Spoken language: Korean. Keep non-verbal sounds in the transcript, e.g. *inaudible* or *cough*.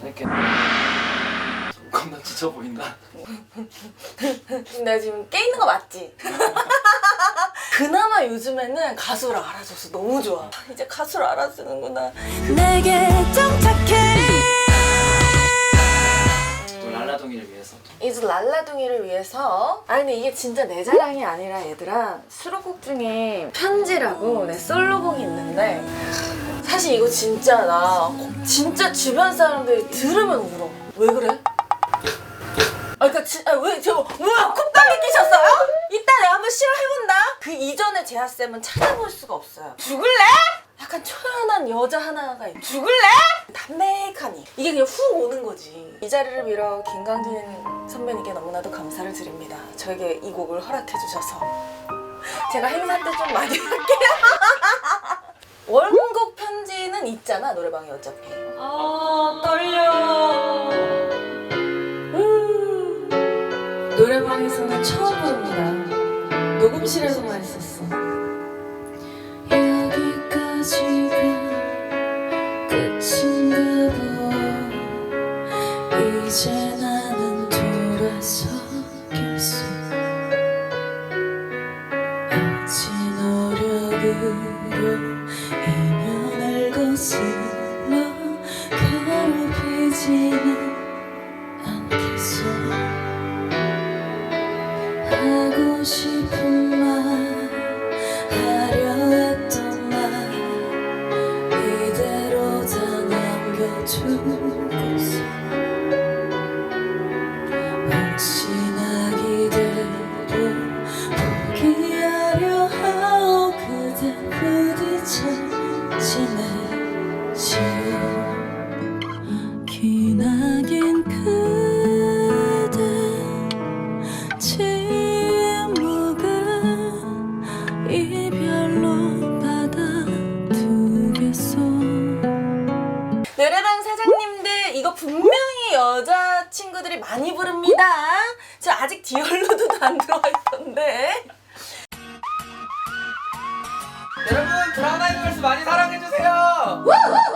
이렇게 겁나 지쳐 보인다. 내가 지금 깨 있는 거 맞지? *laughs* 그나마 요즘에는 가수를 알아줘서 너무 좋아. 이제 가수를 알아주는구나. 내게 정착해 또 랄라동이를 위해서. 이제 랄라둥이를 위해서 아 근데 이게 진짜 내 자랑이 아니라 얘들아 수록곡 중에 편지라고 내 솔로곡이 있는데 사실 이거 진짜 나 진짜 주변 사람들이 들으면 울어 왜 그래? 아 그니까 지, 아, 왜 저거 뭐야 콧방귀 끼셨어요? 이따 내가 한번 실험해본다 그 이전에 재하쌤은 찾아볼 수가 없어요 죽을래? 약간 초연한 여자 하나가 있- 죽을래? 담백하니 이게 그냥 훅 오는 거지 이 자리를 빌어 김강진 선배님께 너무나도 감사를 드립니다 저에게 이 곡을 허락해 주셔서 제가 행사 때 좀 많이 할게요 *laughs* 원곡 편지는 있잖아 노래방에 어차피. 아 떨려. 음. 노래방에서는 처음 부릅니다. 녹음실에서만 했었어. 여기까지가 끝인가 봐. 이제 나는 돌아서겠어. 어찌 노력으로 거슬러 괴롭히지는 않겠어. 하고 싶은 말 하려 했던 말 이대로 다 남겨두고서 혹시 기나긴 그대 침묵을 이별로 받아두겠소 노래방 사장님들 이거 분명히 여자 친구들이 많이 부릅니다. 저 아직 디얼로드도 *laughs* 안 들어와 있던데. 여러분 브라운 아이드 걸스 많이 사랑해 주세요. 나쁜 짓을